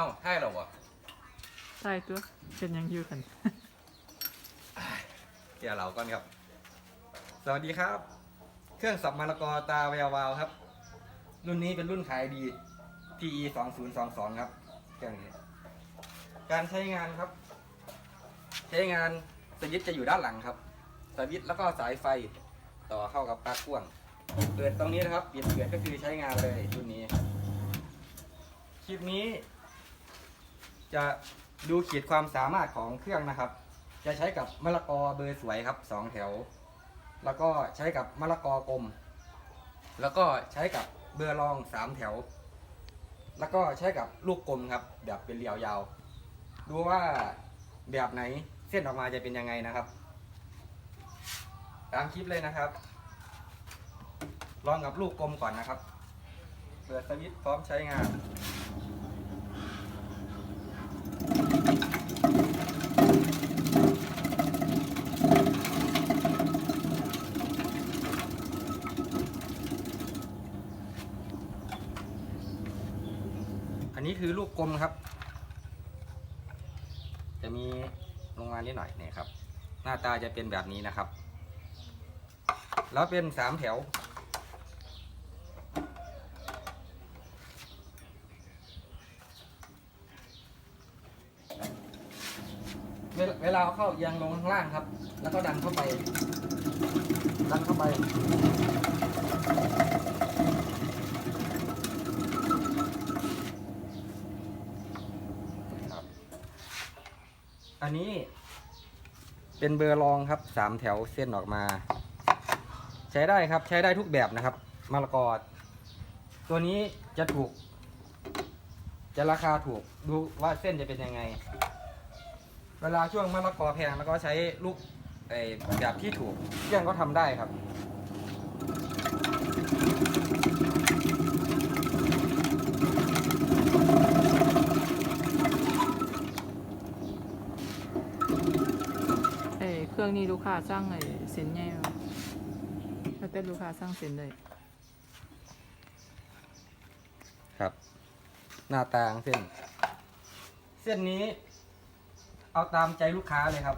อ้าให้เราวะใช่ตัวเป็นหยังอยู่กันเดี๋ยวเราก่อนครับ สวัสดีครับ เครื่องสับมะละกอตาแวววาวครับ รุ่นนี้เป็นรุ่นขายดี PE 2022ครับเครื่องนี้ การใช้งานครับ ใช้งานสวิตช์จะอยู่ด้านหลังครับ สวิตช์แล้วก็สายไฟต่อเข้ากับปลั๊กพ่วง เปิดตรงนี้นะครับปิดเปิดก็คือใช้งานเลยรุ่นนี้ คลิปนี้ จะดูขีดความสามารถของเครื่องนะครับ จะใช้กับมะละกอเบอร์สวยครับสองแถว แล้วก็ใช้กับมะละกอกลม แล้วก็ใช้กับเบอร์รองสามแถว แล้วก็ใช้กับลูกกลมครับ แบบเป็นเรียวยาว ดูว่าแบบไหนเส้นออกมาจะเป็นยังไงนะครับ ตามคลิปเลยนะครับ ลองกับลูกกลมก่อนนะครับ เปิดสวิตช์พร้อมใช้งาน อันนี้คือลูกกลมครับ จะมีลงมานิดหน่อยเนี่ยครับ หน้าตาจะเป็นแบบนี้นะครับ แล้วเป็นสามแถว เวลาเาเข้าเอียงลงข้างล่างครับ แล้วก็ดันเข้าไป ดันเข้าไป ครับ อันนี้เป็นเบอร์รองครับสามแถวเส้นออกมา ใช้ได้ครับใช้ได้ทุกแบบนะครับมะละกอตัวนี้จะถูก จะราคาถูกดูว่าเส้นจะเป็นยังไง เวลาช่วงมะละกอแพงแล้วก็ใช้ลูกแบบที่ถูกเครื่องก็ทำได้ครับ เอ้ยเค รื่องนี้ลูกค้าสร้างไอ้เส้นใหญ่มาแล้วแต่ลูกค้าสร้างเส้นเลยครับ หน้าตาของเส้น เส้นนี้ เอาตามใจลูกค้าเลยครับ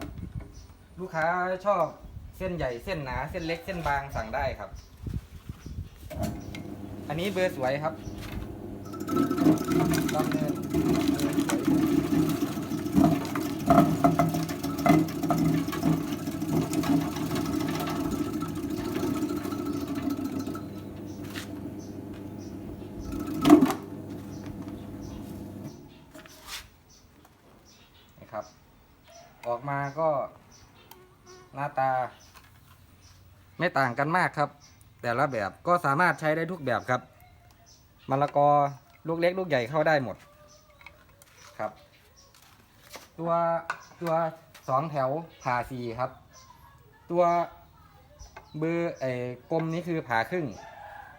ลูกค้าชอบเส้นใหญ่เส้นหนา เส้นเล็กเส้นบางสั่งได้ครับ อันนี้เบอร์สวยครับดำเนินเบอร์สวยนะ ครับ ออกมาก็หน้าตา ไม่ต่างกันมากครับ แต่ละแบบก็สามารถใช้ได้ทุกแบบครับมะละกอลูกเล็กลูกใหญ่เข้าได้หมดครับ ตัวตัวสองแถวผ่าสี่ครับ ตัวเบอร์ไอ้กลมนี้คือผ่าครึ่ง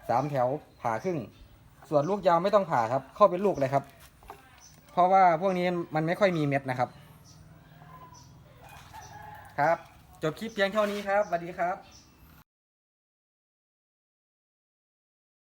สามแถวผ่าครึ่ง ส่วนลูกยาวไม่ต้องผ่าครับ เข้าเป็นลูกเลยครับ เพราะว่าพวกนี้มันไม่ค่อยมีเม็ดนะครับ ครับ จบคลิปเพียงเท่านี้ครับสวัสดีครับ